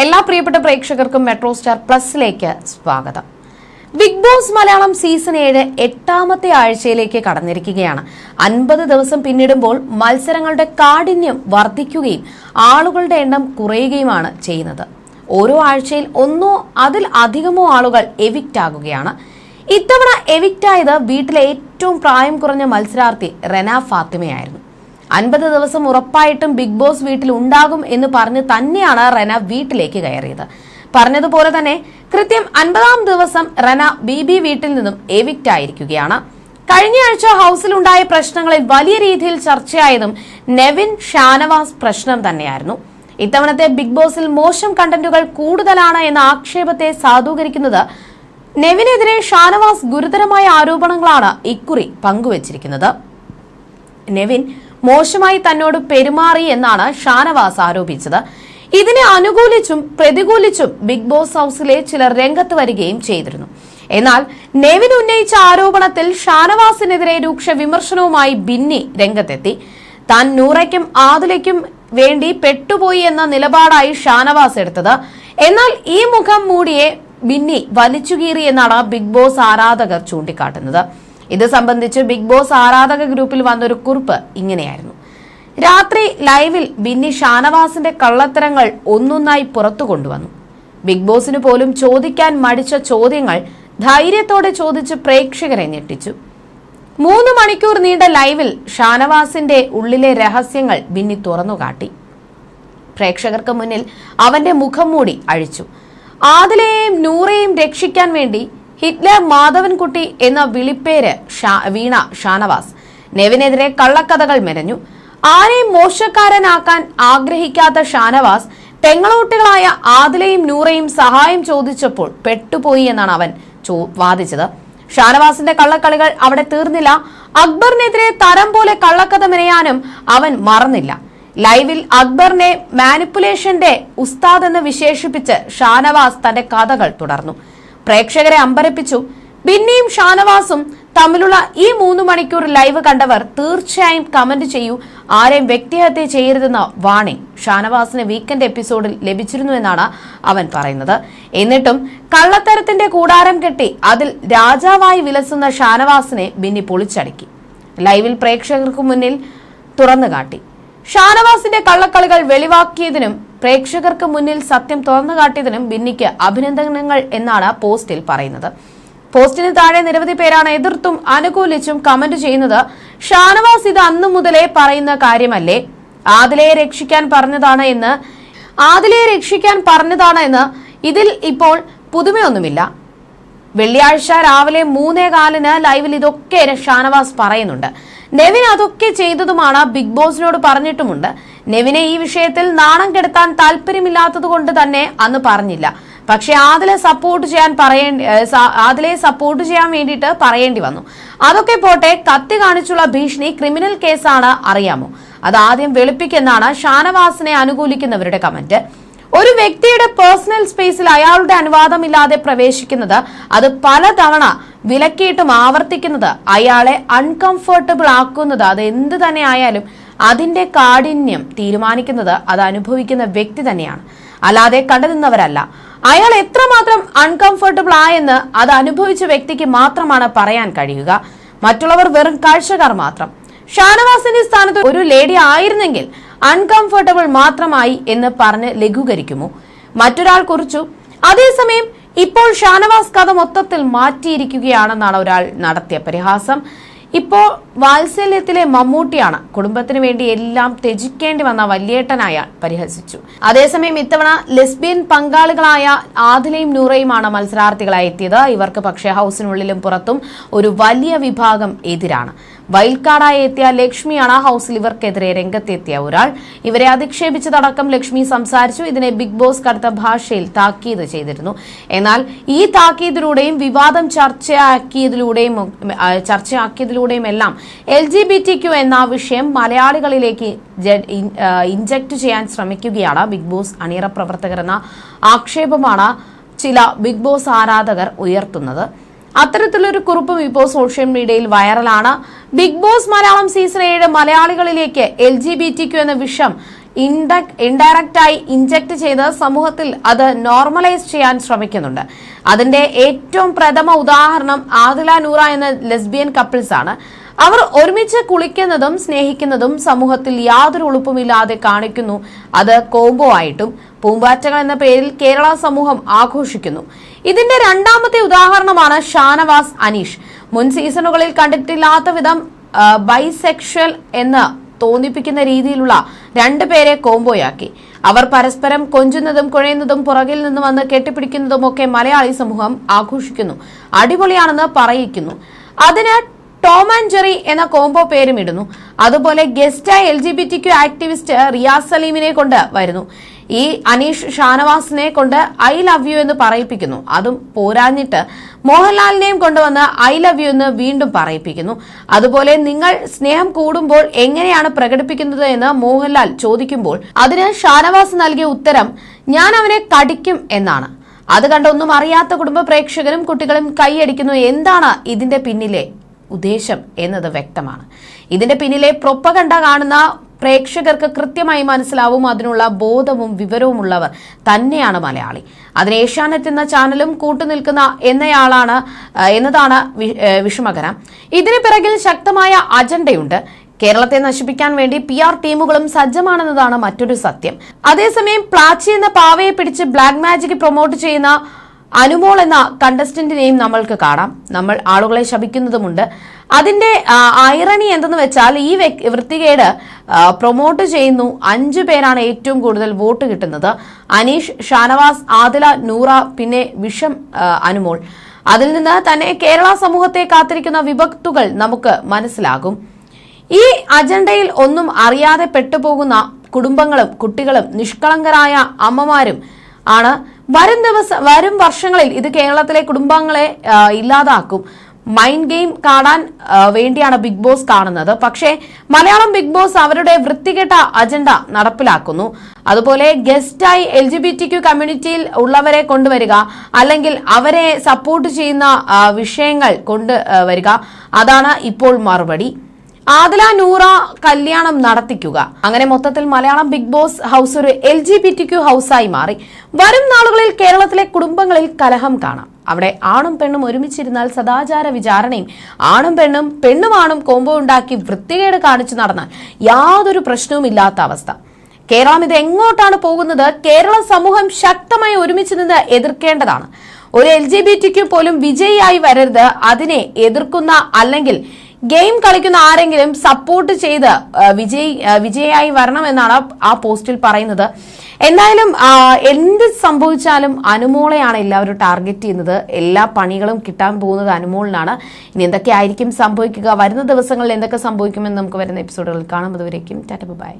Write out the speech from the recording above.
എല്ലാ പ്രിയപ്പെട്ട പ്രേക്ഷകർക്കും മെട്രോ സ്റ്റാർ പ്ലസിലേക്ക് സ്വാഗതം. ബിഗ് ബോസ് മലയാളം സീസൺ ഏഴ് എട്ടാമത്തെ ആഴ്ചയിലേക്ക് കടന്നിരിക്കുകയാണ്. അൻപത് ദിവസം പിന്നിടുമ്പോൾ മത്സരങ്ങളുടെ കാഠിന്യം വർദ്ധിക്കുകയും ആളുകളുടെ എണ്ണം കുറയുകയുമാണ് ചെയ്യുന്നത്. ഓരോ ആഴ്ചയിൽ ഒന്നോ അതിൽ അധികമോ ആളുകൾ എവിക്റ്റ് ആകുകയാണ്. ഇത്തവണ എവിക്റ്റ് ആയത് വീട്ടിലെ ഏറ്റവും പ്രായം കുറഞ്ഞ മത്സരാർത്ഥി റെന ഫാത്തിമയായിരുന്നു. അൻപത് ദിവസം ഉറപ്പായിട്ടും ബിഗ് ബോസ് വീട്ടിൽ ഉണ്ടാകും എന്ന് പറഞ്ഞ് തന്നെയാണ് റെന വീട്ടിലേക്ക് കയറിയത്. പറഞ്ഞതുപോലെ തന്നെ കൃത്യം അൻപതാം ദിവസം റെന ബി ബി വീട്ടിൽ നിന്നും എവിക്റ്റ് ആയിരിക്കുകയാണ് കഴിഞ്ഞയാഴ്ച ഹൗസിലുണ്ടായ പ്രശ്നങ്ങളിൽ വലിയ രീതിയിൽ ചർച്ചയായതും നെവിൻ ഷാനവാസ് പ്രശ്നം തന്നെയായിരുന്നു. ഇത്തവണത്തെ ബിഗ് ബോസിൽ മോശം കണ്ടന്റുകൾ കൂടുതലാണ് എന്ന ആക്ഷേപത്തെ സാധൂകരിക്കുന്നത് നെവിനെതിരെ ഷാനവാസ് ഗുരുതരമായ ആരോപണങ്ങളാണ് ഇക്കുറി പങ്കുവച്ചിരിക്കുന്നത്. നെവിൻ മോശമായി തന്നോട് പെരുമാറി എന്നാണ് ഷാനവാസ് ആരോപിച്ചത്. ഇതിനെ അനുകൂലിച്ചും പ്രതികൂലിച്ചും ബിഗ് ബോസ് ഹൌസിലെ ചിലർ രംഗത്ത് വരികയും ചെയ്തിരുന്നു. എന്നാൽ നെവിൻ ഉന്നയിച്ച ആരോപണത്തിൽ ഷാനവാസിനെതിരെ രൂക്ഷ വിമർശനവുമായി ബിന്നി രംഗത്തെത്തി. താൻ നൂറയ്ക്കും ആദിലയ്ക്കും വേണ്ടി പെട്ടുപോയി എന്ന നിലപാടായി ഷാനവാസ് എടുത്തത്. എന്നാൽ ഈ മുഖം മൂടിയെ ബിന്നി വലിച്ചുകീറി എന്നാണ് ബിഗ് ബോസ് ആരാധകർ ചൂണ്ടിക്കാട്ടുന്നത്. ഇത് സംബന്ധിച്ച് ബിഗ് ബോസ് ആരാധക ഗ്രൂപ്പിൽ വന്നൊരു കുറിപ്പ് ഇങ്ങനെയായിരുന്നു. രാത്രി ലൈവിൽ ബിന്നി ഷാനവാസിന്റെ കള്ളത്തരങ്ങൾ ഒന്നൊന്നായി പുറത്തു കൊണ്ടുവന്നു. ബിഗ് ബോസിന് പോലും ചോദിക്കാൻ മടിച്ച ചോദ്യങ്ങൾ ധൈര്യത്തോടെ ചോദിച്ച് പ്രേക്ഷകരെ ഞെട്ടിച്ചു. മൂന്ന് മണിക്കൂർ നീണ്ട ലൈവിൽ ഷാനവാസിന്റെ ഉള്ളിലെ രഹസ്യങ്ങൾ ബിന്നി തുറന്നുകാട്ടി. പ്രേക്ഷകർക്ക് മുന്നിൽ അവന്റെ മുഖം മൂടി അഴിച്ചു. ആദിലയെയും നൂറേയും രക്ഷിക്കാൻ വേണ്ടി ഹിറ്റ്ലർ മാധവൻകുട്ടി എന്ന വിളിപ്പേര് വീണ ഷാനവാസ്. നെവിനെതിരെ കള്ളക്കഥകൾ മെനഞ്ഞു. ആരെയും മോശക്കാരനാക്കാൻ ആഗ്രഹിക്കാത്ത ഷാനവാസ് പെങ്ങളൂട്ടികളായ ആദിലയും നൂറയും സഹായം ചോദിച്ചപ്പോൾ പെട്ടുപോയി എന്നാണ് അവൻ വാദിച്ചത്. ഷാനവാസിന്റെ കള്ളക്കളികൾ അവിടെ തീർന്നില്ല. അക്ബറിനെതിരെ തരം പോലെ കള്ളക്കഥ മെനയാനും അവൻ മറന്നില്ല. ലൈവിൽ അക്ബറിനെ മാനിപ്പുലേഷന്റെ ഉസ്താദ് എന്ന് വിശേഷിപ്പിച്ച് ഷാനവാസ് തന്റെ കഥകൾ തുടർന്നു. പ്രേക്ഷകരെ അമ്പരപ്പിച്ചു. ബിന്നിയും ഷാനവാസും തമ്മിലുള്ള ഈ മൂന്ന് മണിക്കൂർ ലൈവ് കണ്ടവർ തീർച്ചയായും കമന്റ് ചെയ്യൂ. ആരെയും വ്യക്തിഹത്യ ചെയ്യരുതെന്ന വാണിംഗ് ഷാനവാസിന് വീക്കെൻഡ് എപ്പിസോഡിൽ ലഭിച്ചിരുന്നു എന്നാണ് അവൻ പറയുന്നത്. എന്നിട്ടും കള്ളത്തരത്തിന്റെ കൂടാരം കെട്ടി അതിൽ രാജാവായി വിലസുന്ന ഷാനവാസിനെ ബിന്നി പൊളിച്ചടക്കി. ലൈവിൽ പ്രേക്ഷകർക്ക് മുന്നിൽ തുറന്നു കാട്ടി ഷാനവാസിന്റെ കള്ളക്കളികൾ വെളിവാക്കിയതിനും പ്രേക്ഷകർക്ക് മുന്നിൽ സത്യം തുറന്നു കാട്ടിയതിനും ബിന്നിക്ക് അഭിനന്ദനങ്ങൾ എന്നാണ് പോസ്റ്റിൽ പറയുന്നത്. പോസ്റ്റിന് താഴെ നിരവധി പേരാണ് എതിർത്തും അനുകൂലിച്ചും കമന്റ് ചെയ്യുന്നത്. ഷാനവാസ് ഇത് അന്നു മുതലേ പറയുന്ന കാര്യമല്ലേ? ആദിലയെ രക്ഷിക്കാൻ പറഞ്ഞതാണ് എന്ന് ആദിലയെ രക്ഷിക്കാൻ പറഞ്ഞതാണ് എന്ന് ഇതിൽ ഇപ്പോൾ പുതുമയൊന്നുമില്ല. വെള്ളിയാഴ്ച രാവിലെ മൂന്നേ കാലിന് ലൈവിൽ ഇതൊക്കെ ഷാനവാസ് പറയുന്നുണ്ട്. നെവിൻ അതൊക്കെ ചെയ്തതുമാണ് ബിഗ് ബോസിനോട് പറഞ്ഞിട്ടുമുണ്ട്. നെവിനെ ഈ വിഷയത്തിൽ നാണം കെടുത്താൻ താല്പര്യമില്ലാത്തത് കൊണ്ട് തന്നെ അന്ന് പറഞ്ഞില്ല. പക്ഷെ ആദിലെ സപ്പോർട്ട് ചെയ്യാൻ പറയേണ്ടി ആദിലെ സപ്പോർട്ട് ചെയ്യാൻ വേണ്ടിയിട്ട് പറയേണ്ടി വന്നു. അതൊക്കെ പോട്ടെ കത്തി കാണിച്ചുള്ള ഭീഷണി ക്രിമിനൽ കേസാണ് അറിയാമോ? അത് ആദ്യം വെളുപ്പിക്കെന്നാണ് ഷാനവാസിനെ അനുകൂലിക്കുന്നവരുടെ കമന്റ്. ഒരു വ്യക്തിയുടെ പേഴ്സണൽ സ്പേസിൽ അയാളുടെ അനുവാദമില്ലാതെ പ്രവേശിക്കുന്നത് അത് പലതവണ വിലക്കിയിട്ടും ആവർത്തിക്കുന്നത് അയാളെ അൺകംഫർട്ടബിൾ ആക്കുന്നത് അത് എന്ത് തന്നെ ആയാലും അതിന്റെ കാഠിന്യം തീരുമാനിക്കുന്നത് അത് അനുഭവിക്കുന്ന വ്യക്തി തന്നെയാണ്. അല്ലാതെ കണ്ടുനിന്നവരല്ല അയാൾ എത്രമാത്രം അൺകംഫർട്ടബിൾ ആയെന്ന് അത് അനുഭവിച്ച വ്യക്തിക്ക് മാത്രമാണ് പറയാൻ കഴിയുക. മറ്റുള്ളവർ വെറും കാഴ്ചക്കാർ മാത്രം. ഷാനവാസിന്റെ സ്ഥാനത്ത് ഒരു ലേഡി ആയിരുന്നെങ്കിൽ അൺകംഫർട്ടബിൾ മാത്രമായി എന്ന് പറഞ്ഞ് ലഘൂകരിക്കുമോ? മറ്റൊരാൾ കുറിച്ചു അതേസമയം ഇപ്പോൾ ഷാനവാസ് കഥ മൊത്തത്തിൽ മാറ്റിയിരിക്കുകയാണെന്നാണ് ഒരാൾ നടത്തിയ പരിഹാസം. ഇപ്പോൾ വാത്സല്യത്തിലെ മമ്മൂട്ടിയാണ് കുടുംബത്തിന് വേണ്ടി എല്ലാം ത്യജിക്കേണ്ടി വന്ന വല്യേട്ടനായ പരിഹസിച്ചു. അതേസമയം ഇത്തവണ ലെസ്ബിയൻ പങ്കാളികളായ ആദിലയും നൂറയുമാണ് മത്സരാർത്ഥികളായി എത്തിയത്. ഇവർക്ക് പക്ഷേ ഹൗസിനുള്ളിലും പുറത്തും ഒരു വലിയ വിഭാഗം എതിരാണ്. വൈൽഡ് എത്തിയ ലക്ഷ്മിയാണ് ഹൌസിൽ ഇവർക്കെതിരെ രംഗത്തെത്തിയ ഒരാൾ. ഇവരെ അധിക്ഷേപിച്ചതടക്കം ലക്ഷ്മി സംസാരിച്ചു. ഇതിനെ ബിഗ് ബോസ് കടുത്ത ഭാഷയിൽ താക്കീത് ചെയ്തിരുന്നു. എന്നാൽ ഈ താക്കീതിലൂടെയും വിവാദം ചർച്ചയാക്കിയതിലൂടെയും ചർച്ചയാക്കിയതിലൂടെയും എല്ലാം L G B T Q എന്ന വിഷയം മലയാളികളിലേക്ക് ഇൻജക്ട് ചെയ്യാൻ ശ്രമിക്കുകയാണ് ബിഗ് ബോസ് അണിയറ പ്രവർത്തകർ എന്ന ആക്ഷേപമാണ് ചില ബിഗ് ബോസ് ആരാധകർ ഉയർത്തുന്നത്. അത്തരത്തിലൊരു കുറിപ്പും ഇപ്പോൾ സോഷ്യൽ മീഡിയയിൽ വൈറലാണ്. ബിഗ് ബോസ് മലയാളം സീസൺ ഏഴ് മലയാളികളിലേക്ക് L G B T Q എന്ന വിഷം ഇൻഡയറക്റ്റ് ആയി ഇഞ്ചക്ട് ചെയ്ത് സമൂഹത്തിൽ അത് നോർമലൈസ് ചെയ്യാൻ ശ്രമിക്കുന്നുണ്ട്. അതിന്റെ ഏറ്റവും പ്രഥമ ഉദാഹരണം ആദില നൂറ എന്ന ലെസ്ബിയൻ കപ്പിൾസ് ആണ്. അവർ ഒരുമിച്ച് കുളിക്കുന്നതും സ്നേഹിക്കുന്നതും സമൂഹത്തിൽ യാതൊരു ഉളുപ്പുമില്ലാതെ കാണിക്കുന്നു. അത് കോംബോ ആയിട്ടും പൂമ്പാറ്റകൾ എന്ന പേരിൽ കേരള സമൂഹം ആഘോഷിക്കുന്നു. ഇതിന്റെ രണ്ടാമത്തെ ഉദാഹരണമാണ് ഷാനവാസ് അനീഷ്. മുൻ സീസണുകളിൽ കണ്ടിട്ടില്ലാത്ത വിധം ബൈസെക്ഷൽ എന്ന് തോന്നിപ്പിക്കുന്ന രീതിയിലുള്ള രണ്ടുപേരെ കോംബോയാക്കി. അവർ പരസ്പരം കൊഞ്ചുന്നതും കുഴയുന്നതും പുറകിൽ നിന്ന് വന്ന് കെട്ടിപ്പിടിക്കുന്നതും ഒക്കെ മലയാളി സമൂഹം ആഘോഷിക്കുന്നു. അടിപൊളിയാണെന്ന് പറയിക്കുന്നു. അതിന് ടോം ആൻഡ് ജെറി എന്ന കോംബോ പേരും ഇടുന്നു. അതുപോലെ ഗസ്റ്റായ L G B T Q activist Riyas സലീമിനെ കൊണ്ട് വരുന്നു. ഈ അനീഷ് ഷാനവാസിനെ കൊണ്ട് ഐ ലവ് യു എന്ന് പറയിപ്പിക്കുന്നു. അതും പോരാഞ്ഞിട്ട് മോഹൻലാലിനെയും കൊണ്ടുവന്ന് ഐ ലവ് യു എന്ന് വീണ്ടും പറയിപ്പിക്കുന്നു. അതുപോലെ നിങ്ങൾ സ്നേഹം കൂടുമ്പോൾ എങ്ങനെയാണ് പ്രകടിപ്പിക്കുന്നത് എന്ന് മോഹൻലാൽ ചോദിക്കുമ്പോൾ അതിന് ഷാനവാസ് നൽകിയ ഉത്തരം ഞാൻ അവനെ കടിക്കും എന്നാണ്. അത് കണ്ടൊന്നും അറിയാത്ത കുടുംബ പ്രേക്ഷകരും കുട്ടികളും കൈയടിക്കുന്നു. എന്താണ് ഇതിന്റെ പിന്നിലെ ഉദ്ദേശം എന്നത് വ്യക്തമാണ്. ഇതിന്റെ പിന്നിലെ പ്രൊപ്പകണ്ട കാണുന്ന പ്രേക്ഷകർക്ക് കൃത്യമായി മനസ്സിലാവും അതിനുള്ള ബോധവും വിവരവും ഉള്ളവർ തന്നെയാണ് മലയാളി. അതിന് ഏഷ്യാനെറ്റ് എന്ന ചാനലും കൂട്ടുനിൽക്കുന്ന എന്നയാളാണ് എന്നതാണ് വിഷമകരം. ഇതിന് പിറകിൽ ശക്തമായ അജണ്ടയുണ്ട്. കേരളത്തെ നശിപ്പിക്കാൻ വേണ്ടി പി ആർ ടീമുകളും സജ്ജമാണെന്നതാണ് മറ്റൊരു സത്യം. അതേസമയം പ്ലാച്ചി എന്ന പാവയെ പിടിച്ച് ബ്ലാക്ക് മാജിക് പ്രൊമോട്ട് ചെയ്യുന്ന അനുമോൾ എന്ന കണ്ടസ്റ്റന്റിനെയും നമ്മൾക്ക് കാണാം. നമ്മൾ ആളുകളെ ശപിക്കുന്നതുമുണ്ട്. അതിന്റെ ഐറണി എന്തെന്ന് വെച്ചാൽ ഈ വൃത്തികേട് പ്രൊമോട്ട് ചെയ്യുന്നു. അഞ്ചു പേരാണ് ഏറ്റവും കൂടുതൽ വോട്ട് കിട്ടുന്നത്. അനീഷ് ഷാനവാസ് ആദില നൂറ പിന്നെ വിഷം അനുമോൾ. അതിൽ നിന്ന് തന്നെ കേരള സമൂഹത്തെ കാത്തിരിക്കുന്ന വിഭക്തുകൾ നമുക്ക് മനസ്സിലാകും. ഈ അജണ്ടയിൽ ഒന്നും അറിയാതെ പെട്ടുപോകുന്ന കുടുംബങ്ങളും കുട്ടികളും നിഷ്കളങ്കരായ അമ്മമാരും ആണ് വരും ദിവസം വരും വർഷങ്ങളിൽ ഇത് കേരളത്തിലെ കുടുംബങ്ങളെ ഇല്ലാതാക്കും. മൈൻഡ് ഗെയിം കാണാൻ വേണ്ടിയാണ് ബിഗ് ബോസ് കാണുന്നത്. പക്ഷേ മലയാളം ബിഗ് ബോസ് അവരുടെ വൃത്തികെട്ട അജണ്ട നടപ്പിലാക്കുന്നു. അതുപോലെ ഗസ്റ്റായി L G B T Q കമ്മ്യൂണിറ്റിയിൽ ഉള്ളവരെ കൊണ്ടുവരിക അല്ലെങ്കിൽ അവരെ സപ്പോർട്ട് ചെയ്യുന്ന വിഷയങ്ങൾ കൊണ്ട് ആ, വരിക അതാണ് ഇപ്പോൾ മറുപടി. ആദില നൂറ കല്യാണം നടത്തിക്കുക. അങ്ങനെ മൊത്തത്തിൽ മലയാളം ബിഗ് ബോസ് ഹൗസ് ഒരു L G B T Q ഹൗസായി മാറി. വരും നാളുകളിൽ കേരളത്തിലെ കുടുംബങ്ങളിൽ കലഹം കാണാം. അവിടെ ആണും പെണ്ണും ഒരുമിച്ചിരുന്നാൽ സദാചാര വിചാരണയും ആണും പെണ്ണും പെണ്ണും കോമ്പോ ഉണ്ടാക്കി വൃത്തികേട് കാണിച്ചു നടന്നാൽ യാതൊരു പ്രശ്നവും ഇല്ലാത്ത അവസ്ഥ. കേരളം ഇത് എങ്ങോട്ടാണ് പോകുന്നത്? കേരള സമൂഹം ശക്തമായി ഒരുമിച്ച് നിന്ന് എതിർക്കേണ്ടതാണ്. ഒരു എൽ ജി ബി ടിക്ക് പോലും വിജയിയായി വരരുത് അതിനെ എതിർക്കുന്ന അല്ലെങ്കിൽ ഗെയിം കളിക്കുന്ന ആരെങ്കിലും സപ്പോർട്ട് ചെയ്ത് വിജയ് വിജയായി വരണം എന്നാണ് ആ പോസ്റ്റിൽ പറയുന്നത്. എന്തായാലും എന്ത് സംഭവിച്ചാലും അനുമോളെയാണ് എല്ലാവരും ടാർഗറ്റ് ചെയ്യുന്നത്. എല്ലാ പണികളും കിട്ടാൻ പോകുന്നത് അനുമോളിനാണ്. ഇനി എന്തൊക്കെ ആയിരിക്കും സംഭവിക്കുക? വരുന്ന ദിവസങ്ങളിൽ എന്തൊക്കെ സംഭവിക്കുമെന്ന് നമുക്ക് വരുന്ന എപ്പിസോഡുകളിൽ കാണാം. അതുവരേക്കും ടാറ്റ ബൈ.